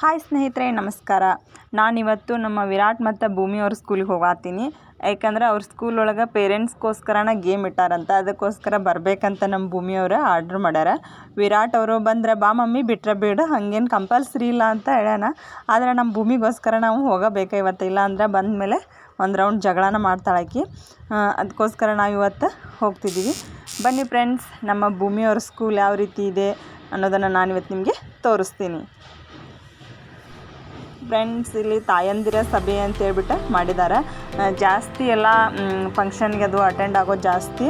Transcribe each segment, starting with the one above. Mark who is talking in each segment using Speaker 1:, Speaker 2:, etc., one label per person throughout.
Speaker 1: Hi ಸ್ನೇಹಿತರೆ, ನಮಸ್ಕಾರ. ನಾನಿವತ್ತು ನಮ್ಮ ವಿರಾಟ್ ಮತ್ತು ಭೂಮಿ ಅವ್ರ ಸ್ಕೂಲಿಗೆ ಹೋಗಾತೀನಿ. ಯಾಕಂದ್ರೆ ಅವ್ರ ಸ್ಕೂಲ್ ಒಳಗೆ ಪೇರೆಂಟ್ಸ್ಗೋಸ್ಕರನ ಗೇಮ್ ಇಟ್ಟಾರಂತ. ಅದಕ್ಕೋಸ್ಕರ ಬರಬೇಕಂತ ನಮ್ಮ ಭೂಮಿಯವ್ರು ಆರ್ಡ್ರ್ ಮಾಡ್ಯಾರ. ವಿರಾಟ್ ಅವರು ಬಂದ್ರೆ, ಬಾ ಮಮ್ಮಿ ಬಿಟ್ಟರೆ ಬೇಡ. ಹಾಗೇನು ಕಂಪಲ್ಸರಿ ಇಲ್ಲ ಅಂತ ಹೇಳ್ಯಾನ. ಆದರೆ ನಮ್ಮ ಭೂಮಿಗೋಸ್ಕರ ನಾವು ಹೋಗಬೇಕು ಇವತ್ತು. ಇಲ್ಲ ಅಂದ್ರೆ ಬಂದಮೇಲೆ ಒಂದು ರೌಂಡ್ ಜಗಳನ ಮಾಡ್ತಾಳಾಕಿ. ಅದಕ್ಕೋಸ್ಕರ ನಾವು ಇವತ್ತು ಹೋಗ್ತಿದ್ದೀವಿ ಬನ್ನಿ ಫ್ರೆಂಡ್ಸ್ ನಮ್ಮ ಭೂಮಿಯವ್ರ ಸ್ಕೂಲ್ ಯಾವ ರೀತಿ ಇದೆ ಅನ್ನೋದನ್ನು ನಾನು ಇವತ್ತು ನಿಮಗೆ ತೋರಿಸ್ತೀನಿ. ಫ್ರೆಂಡ್ಸ್ ಇಲ್ಲಿ ತಾಯಂದಿರ ಸಭೆ ಅಂತ ಹೇಳ್ಬಿಟ್ಟು ಮಾಡಿದ್ದಾರೆ. ಜಾಸ್ತಿ ಎಲ್ಲ ಫಂಕ್ಷನ್ಗೆ ಅದು ಅಟೆಂಡ್ ಆಗೋದು ಜಾಸ್ತಿ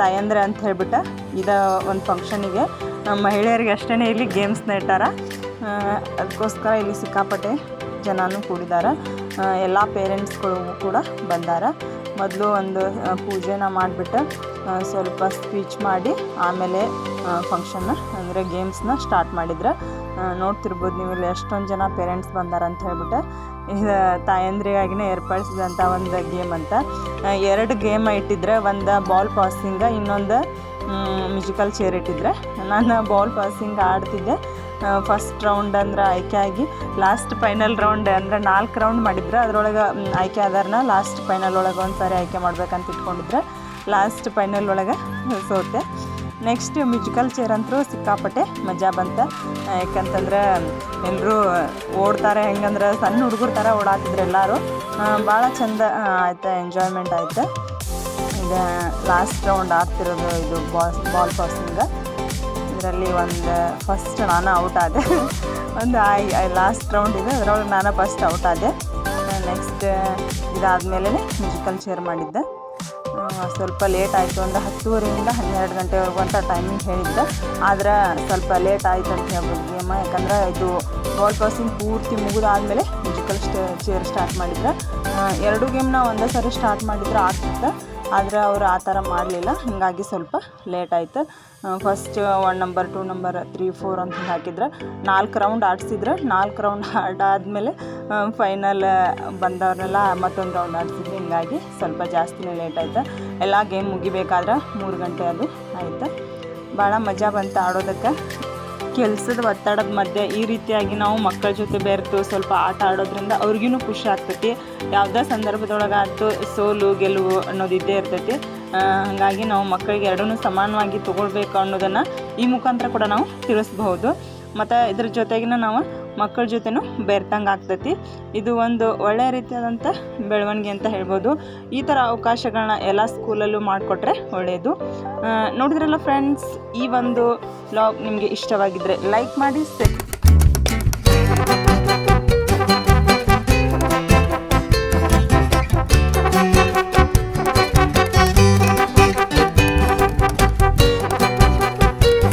Speaker 1: ತಾಯಂದಿರ ಅಂತ ಹೇಳ್ಬಿಟ್ಟು ಇದು ಒಂದು ಫಂಕ್ಷನಿಗೆ ಮಹಿಳೆಯರಿಗೆ ಅಷ್ಟೇ ಇಲ್ಲಿ ಗೇಮ್ಸ್ನ ಇಟ್ಟಾರ. ಅದಕ್ಕೋಸ್ಕರ ಇಲ್ಲಿ ಸಿಕ್ಕಾಪಟ್ಟೆ ಜನನೂ ಕೂಡಿದ್ದಾರೆ. ಎಲ್ಲ ಪೇರೆಂಟ್ಸ್ಗಳು ಕೂಡ ಬಂದಾರ. ಮೊದಲು ಒಂದು ಪೂಜೆನ ಮಾಡಿಬಿಟ್ಟು ಸ್ವಲ್ಪ ಸ್ಪೀಚ್ ಮಾಡಿ ಆಮೇಲೆ ಫಂಕ್ಷನ್ನ ಅಂದರೆ ಗೇಮ್ಸ್ನ ಸ್ಟಾರ್ಟ್ ಮಾಡಿದ್ರೆ. ನೋಡ್ತಿರ್ಬೋದು ನೀವು ಇಲ್ಲಿ ಎಷ್ಟೊಂದು ಜನ ಪೇರೆಂಟ್ಸ್ ಬಂದಾರ ಅಂತ ಹೇಳ್ಬಿಟ್ಟು. ಇದು ತಾಯಂದ್ರಿಗಾಗಿನೇ ಏರ್ಪಡಿಸಿದಂಥ ಒಂದು ಗೇಮ್ ಅಂತ. ಎರಡು ಗೇಮ್ ಇಟ್ಟಿದ್ರೆ, ಒಂದು ಬಾಲ್ ಪಾಸಿಂಗ ಇನ್ನೊಂದು ಮ್ಯೂಸಿಕಲ್ ಚೇರ್ ಇಟ್ಟಿದ್ರೆ. ನಾನು ಬಾಲ್ ಪಾಸಿಂಗ್ ಆಡ್ತಿದ್ದೆ. ಫಸ್ಟ್ ರೌಂಡ್ ಅಂದ್ರೆ ಆಯ್ಕೆ ಆಗಿ ಲಾಸ್ಟ್ ಫೈನಲ್ ರೌಂಡ್ ಅಂದರೆ ನಾಲ್ಕು ರೌಂಡ್ ಮಾಡಿದ್ರೆ ಅದರೊಳಗೆ ಆಯ್ಕೆ ಆದಾರನ ಲಾಸ್ಟ್ ಫೈನಲ್ ಒಳಗೆ ಒಂದು ಸಾರಿ ಆಯ್ಕೆ ಮಾಡ್ಬೇಕಂತ ಇಟ್ಕೊಂಡಿದ್ರೆ ಲಾಸ್ಟ್ ಫೈನಲ್ ಒಳಗೆ ಸೋತೆ. ನೆಕ್ಸ್ಟ್ ಮ್ಯೂಸಿಕಲ್ ಚೇರ್ ಅಂತೂ ಸಿಕ್ಕಾಪಟ್ಟೆ ಮಜಾ ಬಂತ. ಯಾಕಂತಂದ್ರೆ ಎಲ್ಲರೂ ಓಡ್ತಾರೆ, ಹೆಂಗಂದ್ರೆ ಸಣ್ಣ ಹುಡುಗರ ಥರ ಓಡಾತಿದ್ರು ಎಲ್ಲರೂ. ಭಾಳ ಚಂದ ಆಯ್ತು ಎಂಜಾಯ್ಮೆಂಟ್ ಆಯ್ತು. ಈಗ ಲಾಸ್ಟ್ ರೌಂಡ್ ಆಗ್ತಿರೋದು ಇದು ಬಾಸ್ ಬಾಲ್ ಪಾಸಿಂಗ್ ಇದರಲ್ಲಿ ಒಂದು ಫಸ್ಟ್ ನಾನು ಔಟ್ ಆದೆ. ಒಂದು ಐ ಲಾಸ್ಟ್ ರೌಂಡ್ ಇದೆ, ಅದರೊಳಗೆ ನಾನು ಫಸ್ಟ್ ಔಟ್ ಆದೆ. ನೆಕ್ಸ್ಟ್ ಇದಾದಮೇಲೆ ಮ್ಯೂಸಿಕಲ್ ಚೇರ್ ಮಾಡಿದ್ದೆ. ಸ್ವಲ್ಪ ಲೇಟ್ ಆಯಿತು ಒಂದು ಹತ್ತುವರೆಯಿಂದ ಹನ್ನೆರಡು ಗಂಟೆವರೆಗೂ ಅಂತ ಟೈಮಿಂಗ್ ಹೇಳಿದ್ದೆ. ಆದ್ರೆ ಸ್ವಲ್ಪ ಲೇಟ್ ಆಯಿತು ಅಂತ ಹೇಳ್ಬೋದು ಗೇಮ ಯಾಕಂದ್ರೆ ಇದು ಬಾಲ್ ಪಾಸಿಂಗ್ ಪೂರ್ತಿ ಮುಗಿದಾದಮೇಲೆ ಮ್ಯೂಸಿಕಲ್ ಸ್ಟೇ ಚೇರ್ ಸ್ಟಾರ್ಟ್ ಮಾಡಿದ್ರೆ. ಎರಡು ಗೇಮ್ನ ಒಂದೇ ಸರಿ ಸ್ಟಾರ್ಟ್ ಮಾಡಿದ್ರೆ ಆಗ್ತಿತ್ತು. ಆದರೆ ಅವರು ಆ ಥರ ಮಾಡಲಿಲ್ಲ. ಹಾಗಾಗಿ ಸ್ವಲ್ಪ ಲೇಟ್ ಆಯಿತು. First one number two number three four ಅಂತ ಹಾಕಿದ್ರೆ ನಾಲ್ಕು ರೌಂಡ್ ಆಡಿಸಿದ್ರೆ ನಾಲ್ಕು ರೌಂಡ್ ಆಡಾದ್ಮೇಲೆ ಫೈನಲ್ ಬಂದವ್ರನ್ನೆಲ್ಲ ಮತ್ತೊಂದು ರೌಂಡ್ ಆಡಿಸಿದ್ರು ಹಿಂಗಾಗಿ ಸ್ವಲ್ಪ ಜಾಸ್ತಿನೇ ಲೇಟ್ ಆಯ್ತು. ಎಲ್ಲ ಗೇಮ್ ಮುಗಿಬೇಕಾದ್ರೆ ಮೂರು ಗಂಟೆ ಅದು ಆಯ್ತು. ಭಾಳ ಮಜಾ ಬಂತು ಆಡೋದಕ್ಕೆ. ಕೆಲಸದ ಒತ್ತಡದ ಮಧ್ಯೆ ಈ ರೀತಿಯಾಗಿ ನಾವು ಮಕ್ಕಳ ಜೊತೆ ಬೆರೆತು ಸ್ವಲ್ಪ ಆಟ ಆಡೋದ್ರಿಂದ ಅವ್ರಿಗೂ ಖುಷಿ ಆಗ್ತೈತಿ. ಯಾವುದೇ ಸಂದರ್ಭದೊಳಗಾಯ್ತು ಸೋಲು, ಗೆಲುವು ಅನ್ನೋದು ಇದ್ದೇ ಇರ್ತೈತಿ ಹಾಗಾಗಿ ನಾವು ಮಕ್ಕಳಿಗೆ ಎರಡೂ ಸಮಾನವಾಗಿ ತೊಗೊಳ್ಬೇಕು ಅನ್ನೋದನ್ನು ಈ ಮುಖಾಂತರ ಕೂಡ ನಾವು ತಿಳಿಸ್ಬಹುದು. ಮತ್ತು ಇದ್ರ ಜೊತೆಗಿನ ನಾವು ಮಕ್ಕಳ ಜೊತೆನೂ ಬೆರ್ತಂಗೆ ಆಗ್ತೈತಿ. ಇದು ಒಂದು ಒಳ್ಳೆಯ ರೀತಿಯಾದಂಥ ಬೆಳವಣಿಗೆ ಅಂತ ಹೇಳ್ಬೋದು. ಈ ಥರ ಅವಕಾಶಗಳನ್ನ ಎಲ್ಲ ಸ್ಕೂಲಲ್ಲೂ ಮಾಡಿಕೊಟ್ರೆ ಒಳ್ಳೆಯದು ನೋಡಿದ್ರಲ್ಲ ಫ್ರೆಂಡ್ಸ್ ಈ ಒಂದು ಲಾಗ್ ನಿಮಗೆ ಇಷ್ಟವಾಗಿದ್ದರೆ ಲೈಕ್ ಮಾಡಿ ಸೆಟ್